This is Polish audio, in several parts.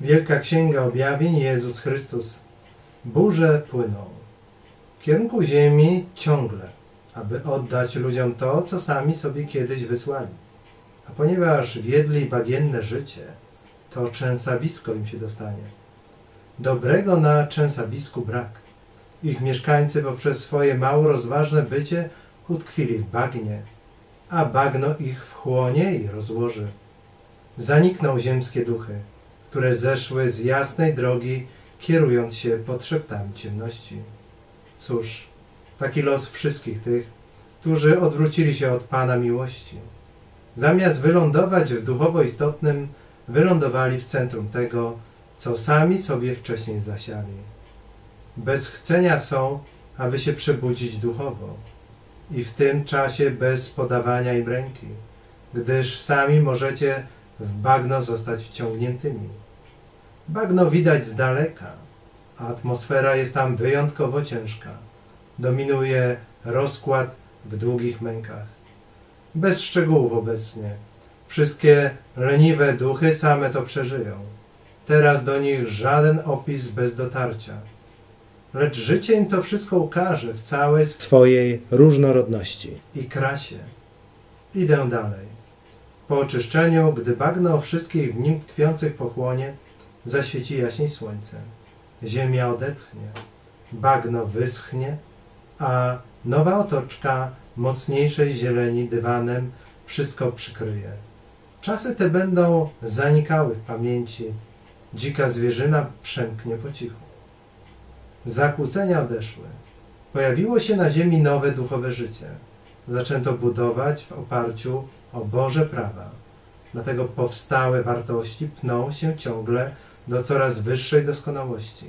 Wielka Księga Objawień, Jezus Chrystus. Burze płyną. W kierunku ziemi ciągle, aby oddać ludziom to, co sami sobie kiedyś wysłali. A ponieważ wiedli bagienne życie, to trzęsawisko im się dostanie. Dobrego na trzęsawisku brak. Ich mieszkańcy poprzez swoje mało rozważne bycie utkwili w bagnie, a bagno ich wchłonie i rozłoży. Zanikną ziemskie duchy, które zeszły z jasnej drogi, kierując się pod szeptami ciemności. Cóż, taki los wszystkich tych, którzy odwrócili się od Pana miłości. Zamiast wylądować w duchowo istotnym, wylądowali w centrum tego, co sami sobie wcześniej zasiali. Bez chcenia są, aby się przebudzić duchowo i w tym czasie bez podawania im ręki, gdyż sami możecie w bagno zostać wciągniętymi. Bagno widać z daleka, a atmosfera jest tam wyjątkowo ciężka. Dominuje rozkład w długich mękach. Bez szczegółów obecnie. Wszystkie leniwe duchy same to przeżyją. Teraz do nich żaden opis bez dotarcia. Lecz życie im to wszystko ukaże w całej swojej różnorodności i krasie. Idę dalej. Po oczyszczeniu, gdy bagno wszystkich w nim tkwiących pochłonie, zaświeci jaśniej słońce. Ziemia odetchnie, bagno wyschnie, a nowa otoczka mocniejszej zieleni dywanem wszystko przykryje. Czasy te będą zanikały w pamięci, dzika zwierzyna przemknie po cichu. Zakłócenia odeszły. Pojawiło się na ziemi nowe duchowe życie. Zaczęto budować w oparciu o Boże prawa. Dlatego powstałe wartości pną się ciągle do coraz wyższej doskonałości,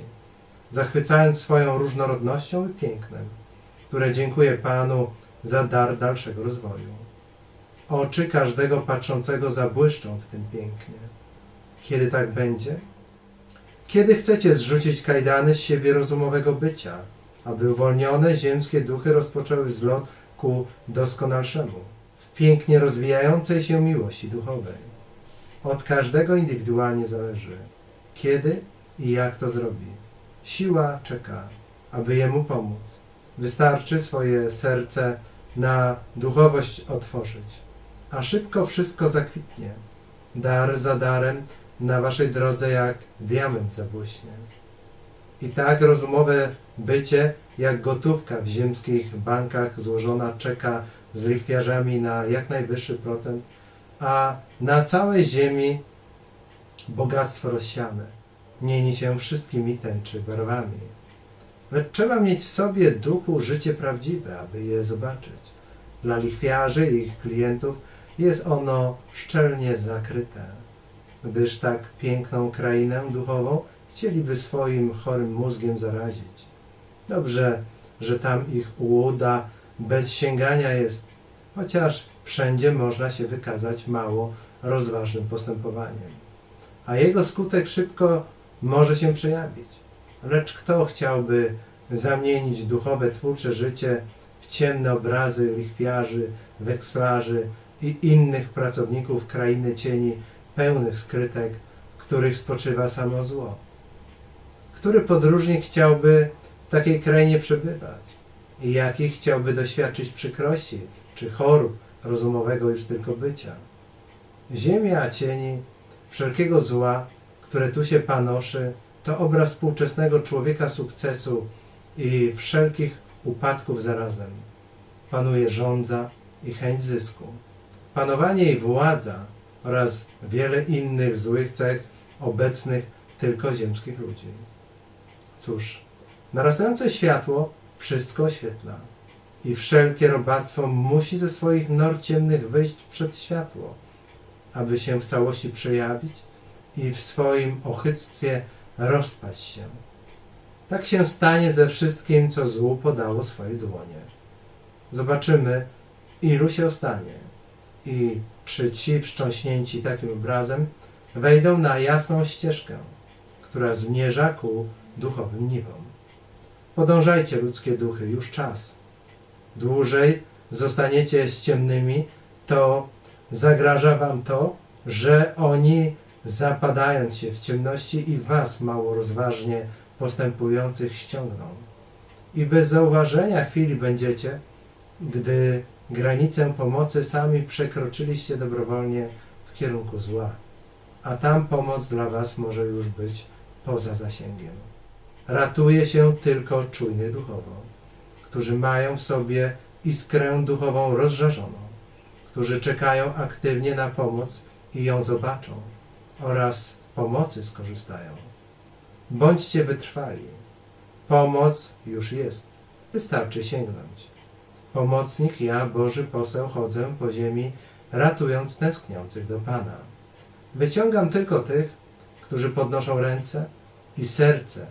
zachwycając swoją różnorodnością i pięknem, które dziękuję Panu za dar dalszego rozwoju. Oczy każdego patrzącego zabłyszczą w tym pięknie. Kiedy tak będzie? Kiedy chcecie zrzucić kajdany z siebie rozumowego bycia, aby uwolnione ziemskie duchy rozpoczęły wzlot ku doskonalszemu, w pięknie rozwijającej się miłości duchowej? Od każdego indywidualnie zależy, kiedy i jak to zrobi. Siła czeka, aby jemu pomóc. Wystarczy swoje serce na duchowość otworzyć, a szybko wszystko zakwitnie. Dar za darem na waszej drodze jak diament zabłyśnie. I tak rozumowe bycie, jak gotówka w ziemskich bankach złożona czeka z lichwiarzami na jak najwyższy procent, a na całej ziemi bogactwo rozsiane, mieni się wszystkimi tęczy barwami. Lecz trzeba mieć w sobie duchu życie prawdziwe, aby je zobaczyć. Dla lichwiarzy i ich klientów jest ono szczelnie zakryte, gdyż tak piękną krainę duchową chcieliby swoim chorym mózgiem zarazić. Dobrze, że tam ich ułuda bez sięgania jest, chociaż wszędzie można się wykazać mało rozważnym postępowaniem. A jego skutek szybko może się przejawić. Lecz kto chciałby zamienić duchowe twórcze życie w ciemne obrazy lichwiarzy, wekslarzy i innych pracowników krainy cieni pełnych skrytek, w których spoczywa samo zło? Który podróżnik chciałby w takiej krainie przebywać? I jakich chciałby doświadczyć przykrości czy chorób rozumowego już tylko bycia? Ziemia cieni wszelkiego zła, które tu się panoszy, to obraz współczesnego człowieka sukcesu i wszelkich upadków zarazem. Panuje żądza i chęć zysku. Panowanie i władza oraz wiele innych złych cech obecnych tylko ziemskich ludzi. Cóż, narastające światło wszystko oświetla i wszelkie robactwo musi ze swoich nor ciemnych wyjść przed światło, aby się w całości przejawić i w swoim ochyctwie rozpaść się. Tak się stanie ze wszystkim, co złu podało swoje dłonie. Zobaczymy, ilu się ostanie i czy ci wstrząśnięci takim obrazem wejdą na jasną ścieżkę, która zmierza ku duchowym niwom. Podążajcie, ludzkie duchy, już czas. Dłużej zostaniecie z ciemnymi, to zagraża wam to, że oni zapadając się w ciemności i was mało rozważnie postępujących ściągną. I bez zauważenia chwili będziecie, gdy granicę pomocy sami przekroczyliście dobrowolnie w kierunku zła, a tam pomoc dla was może już być poza zasięgiem. Ratuje się tylko czujnych duchowo, którzy mają w sobie iskrę duchową rozżarzoną, którzy czekają aktywnie na pomoc i ją zobaczą oraz pomocy skorzystają. Bądźcie wytrwali. Pomoc już jest. Wystarczy sięgnąć. Pomocnik, ja, Boży poseł, chodzę po ziemi, ratując tęskniących do Pana. Wyciągam tylko tych, którzy podnoszą ręce i serce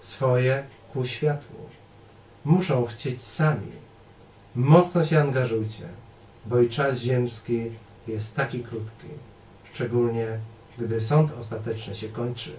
swoje ku światłu. Muszą chcieć sami. Mocno się angażujcie, bo i czas ziemski jest taki krótki, szczególnie gdy sąd ostateczny się kończy.